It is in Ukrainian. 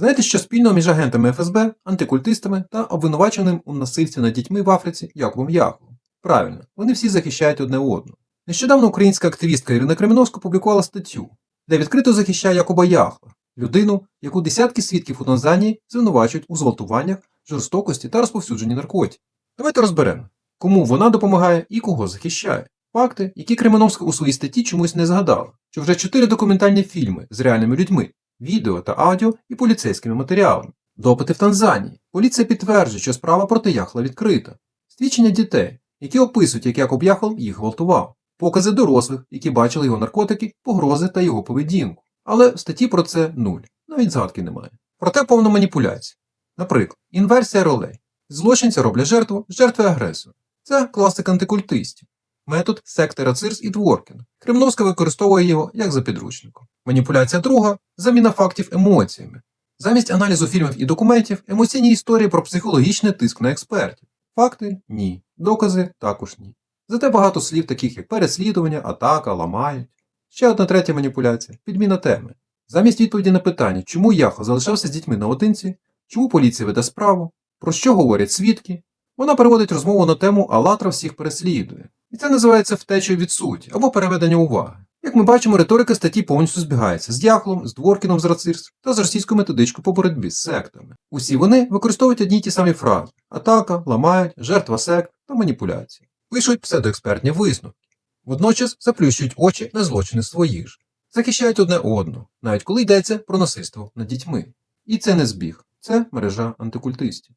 Знаєте, що спільного між агентами ФСБ, антикультистами та обвинуваченим у насильстві над дітьми в Африці Яковом Яховим? Правильно, вони всі захищають одне одного. Нещодавно українська активістка Ірина Креміновська публікувала статтю, де відкрито захищає Якоба Яхва, людину, яку десятки свідків у Танзанії звинувачують у зґвалтуваннях, жорстокості та розповсюдженні наркотиків. Давайте розберемо, кому вона допомагає і кого захищає. Факти, які Кременовська у своїй статті чомусь не згадала, що вже чотири документальні фільми з реальними людьми, відео та аудіо і поліцейськими матеріалами. Допити в Танзанії. Поліція підтверджує, що справа проти Яхла відкрита. Свідчення дітей, які описують, як Якоб Яхл їх гвалтував. Покази дорослих, які бачили його наркотики, погрози та його поведінку. Але в статті про це нуль, навіть згадки немає. Проте повна маніпуляція. Наприклад, інверсія ролей. Злочинця роблять жертву, жертви агресора. Це класика антикультистів. Метод сектора Цирс і Дворкіна. Кремновська використовує його як за підручником. Маніпуляція друга заміна фактів емоціями. Замість аналізу фільмів і документів емоційні історії про психологічний тиск на експертів. Факти ні. Докази також ні. Зате багато слів, таких як переслідування, атака, ламають. Ще одна третя маніпуляція підміна теми. Замість відповіді на питання, чому Яхо залишався з дітьми наодинці, чому поліція веде справу, про що говорять свідки, вона переводить розмову на тему Алатра всіх переслідує. І це називається втечею від суті або переведення уваги. Як ми бачимо, риторика статті повністю збігається з Дяхлом, з Дворкіном з Рацирс та з російською методичкою по боротьбі з сектами. Усі вони використовують одні й ті самі фрази: атака, ламають, жертва сект та маніпуляції. Пишуть псевдоекспертні висновки. Водночас заплющують очі на злочини своїх ж. Захищають одне одного, навіть коли йдеться про насильство над дітьми. І це не збіг, це мережа антикультистів.